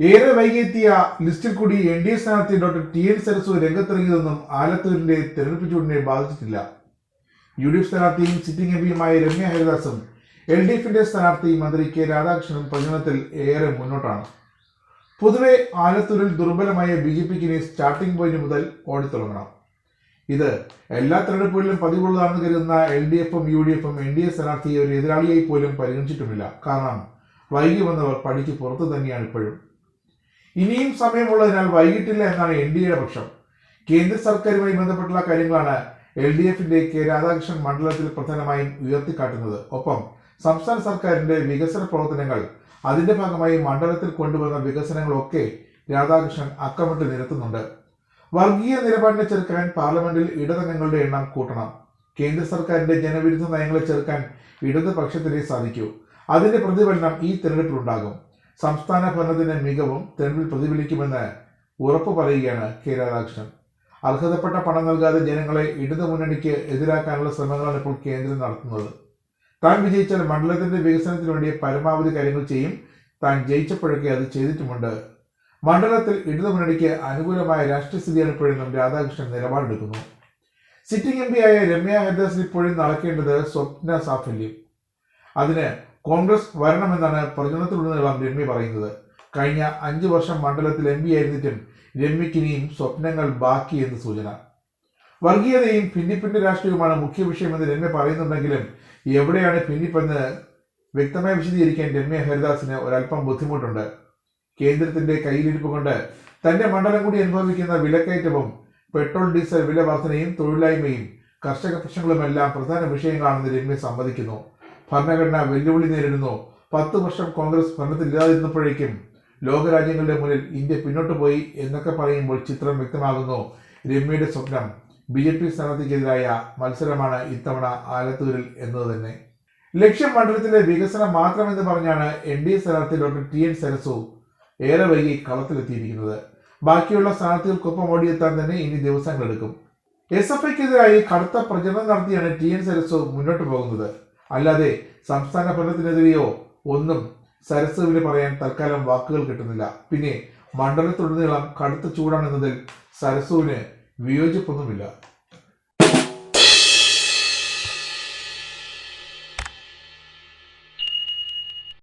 ഏറെ വൈകിയെത്തിയ ലിസ്റ്റിൽ കൂടി എൻ ഡി എ സ്ഥാനാർത്ഥി ഡോക്ടർ ടി എൻ സരസു രംഗത്തിറങ്ങിയതൊന്നും ആലത്തൂരിന്റെ തെരഞ്ഞെടുപ്പ് ചൂടിനെ ബാധിച്ചിട്ടില്ല. യു ഡി എഫ് സ്ഥാനാർത്ഥിയും സിറ്റിംഗ് എം പിയുമായ രമ്യ ഹരിദാസും എൽ ഡി എഫിന്റെ സ്ഥാനാർത്ഥി മന്ത്രി കെ രാധാകൃഷ്ണനും പ്രചരണത്തിൽ ഏറെ മുന്നോട്ടാണ്. പൊതുവെ ആലത്തൂരിൽ ദുർബലമായ ബി ജെ പിക്ക് ഇനി സ്റ്റാർട്ടിംഗ് പോയിന്റ് മുതൽ ഓടിത്തുടങ്ങണം ഇത് എല്ലാ തെരഞ്ഞെടുപ്പുകളിലും പതിവുള്ളതാണെന്ന് കരുതുന്ന എൽ ഡി എഫും യു ഡി എഫും എൻ ഡി എ സ്ഥാനാർത്ഥിയെ ഒരു എതിരാളിയായി പോലും പരിഗണിച്ചിട്ടുമില്ല. കാരണം വൈകി വന്നവർ പണിക്ക് പുറത്തു തന്നെയാണ് ഇപ്പോഴും. ഇനിയും സമയമുള്ളതിനാൽ വൈകിട്ടില്ല എന്നാണ് എൻ ഡി എയുടെ പക്ഷം. കേന്ദ്ര സർക്കാരുമായി ബന്ധപ്പെട്ടുള്ള കാര്യങ്ങളാണ് എൽ ഡി എഫിന്റെ കെ രാധാകൃഷ്ണൻ മണ്ഡലത്തിൽ പ്രധാനമായും ഉയർത്തിക്കാട്ടുന്നത്. ഒപ്പം സംസ്ഥാന സർക്കാരിന്റെ വികസന പ്രവർത്തനങ്ങൾ അതിന്റെ ഭാഗമായി മണ്ഡലത്തിൽ കൊണ്ടുവന്ന വികസനങ്ങളൊക്കെ രാധാകൃഷ്ണൻ അക്കമിട്ട് നിരത്തുന്നുണ്ട്. വർഗീയ നിലപാടിനെ ചെറുക്കാൻ പാർലമെന്റിൽ ഇടതംഗങ്ങളുടെ എണ്ണം കൂട്ടണം. കേന്ദ്ര സർക്കാരിന്റെ ജനവിരുദ്ധ നയങ്ങളെ ചെറുക്കാൻ ഇടതുപക്ഷത്തിനെ സാധിക്കൂ. അതിന്റെ പ്രതിഫലനം ഈ തെരഞ്ഞെടുപ്പിലുണ്ടാകും. സംസ്ഥാന ഭരണത്തിന്റെ മികവും തെരുവിൽ പ്രതിഫലിക്കുമെന്ന് ഉറപ്പ് പറയുകയാണ് കെ രാധാകൃഷ്ണൻ. അർഹതപ്പെട്ട പണം നൽകാതെ ജനങ്ങളെ ഇടതു മുന്നണിക്ക് എതിരാക്കാനുള്ള ശ്രമങ്ങളാണ് ഇപ്പോൾ കേന്ദ്രം നടത്തുന്നത്. താൻ വിജയിച്ചാൽ മണ്ഡലത്തിന്റെ വികസനത്തിന് വേണ്ടി പരമാവധി കാര്യങ്ങൾ ചെയ്യും. താൻ ജയിച്ചപ്പോഴൊക്കെ അത് ചെയ്തിട്ടുമുണ്ട്. മണ്ഡലത്തിൽ ഇടതു മുന്നണിക്ക് അനുകൂലമായ രാഷ്ട്രീയ സ്ഥിതിയാണ് ഇപ്പോഴെന്നും രാധാകൃഷ്ണൻ നിലപാടെടുക്കുന്നു. സിറ്റിംഗ് എം ആയ രമ്യ ഹരിദാസിന് ഇപ്പോഴും നടക്കേണ്ടത് സ്വപ്ന സാഫല്യം. അതിന് കോൺഗ്രസ് വരണമെന്നാണ് പ്രചരണത്തിലുടനീളം രമ്യ പറയുന്നത്. കഴിഞ്ഞ അഞ്ച് വർഷം മണ്ഡലത്തിൽ എം പി ആയിരുന്നിട്ടും രമ്യക്കിനിയും സ്വപ്നങ്ങൾ ബാക്കി എന്ന് സൂചന. വർഗീയതയും ഭിന്നിപ്പിന്റെ രാഷ്ട്രീയവുമാണ് മുഖ്യ വിഷയമെന്ന് രമ്യ പറയുന്നുണ്ടെങ്കിലും എവിടെയാണ് ഭിന്നിപ്പെന്ന് വ്യക്തമായി വിശദീകരിക്കാൻ രമ്യ ഹരിദാസിന് ഒരല്പം ബുദ്ധിമുട്ടുണ്ട്. കേന്ദ്രത്തിന്റെ കയ്യിലിരിപ്പ് കൊണ്ട് തന്റെ മണ്ഡലം കൂടി അനുഭവിക്കുന്ന വിലക്കയറ്റവും പെട്രോൾ ഡീസൽ വില വർധനയും തൊഴിലില്ലായ്മയും കർഷക പ്രശ്നങ്ങളുമെല്ലാം പ്രധാന വിഷയങ്ങളാണെന്ന് രമ്യ സമ്മതിക്കുന്നു. ഭരണഘടന വെല്ലുവിളി നേരിടുന്നു. പത്ത് വർഷം കോൺഗ്രസ് ഭരണത്തിലില്ലാതിരുന്നപ്പോഴേക്കും ലോകരാജ്യങ്ങളുടെ മുന്നിൽ ഇന്ത്യ പിന്നോട്ട് പോയി എന്നൊക്കെ പറയുമ്പോൾ ചിത്രം വ്യക്തമാകുന്നു. രമ്യയുടെ സ്വപ്നം ബി ജെ പി സ്ഥാനാർത്ഥിക്കെതിരായ മത്സരമാണ് ഇത്തവണ ആലത്തൂരിൽ എന്നത് തന്നെ. ലക്ഷ്യം മണ്ഡലത്തിലെ വികസനം മാത്രമെന്ന് പറഞ്ഞാണ് എൻ ഡി എ സ്ഥാനാർത്ഥി ഡോക്ടർ ടി എൻ സരസു ഏറെ വൈകി കളത്തിലെത്തിയിരിക്കുന്നത്. ബാക്കിയുള്ള സ്ഥാനാർത്ഥികൾക്കൊപ്പം ഓടിയെത്താൻ തന്നെ ഇനി ദിവസങ്ങളെടുക്കും. എസ് എഫ് ഐക്കെതിരായി കടുത്ത പ്രചരണം നടത്തിയാണ് ടി എൻ സരസു മുന്നോട്ട് പോകുന്നത്. അല്ലാതെ സംസ്ഥാന ഭരണത്തിനെതിരെയോ ഒന്നും സരസുവിന് പറയാൻ തൽക്കാലം വാക്കുകൾ കിട്ടുന്നില്ല. പിന്നെ മണ്ഡലത്തിലുടനീളം കടുത്ത ചൂടാണെന്നതിൽ സരസുവിന് വിയോജിപ്പൊന്നുമില്ല.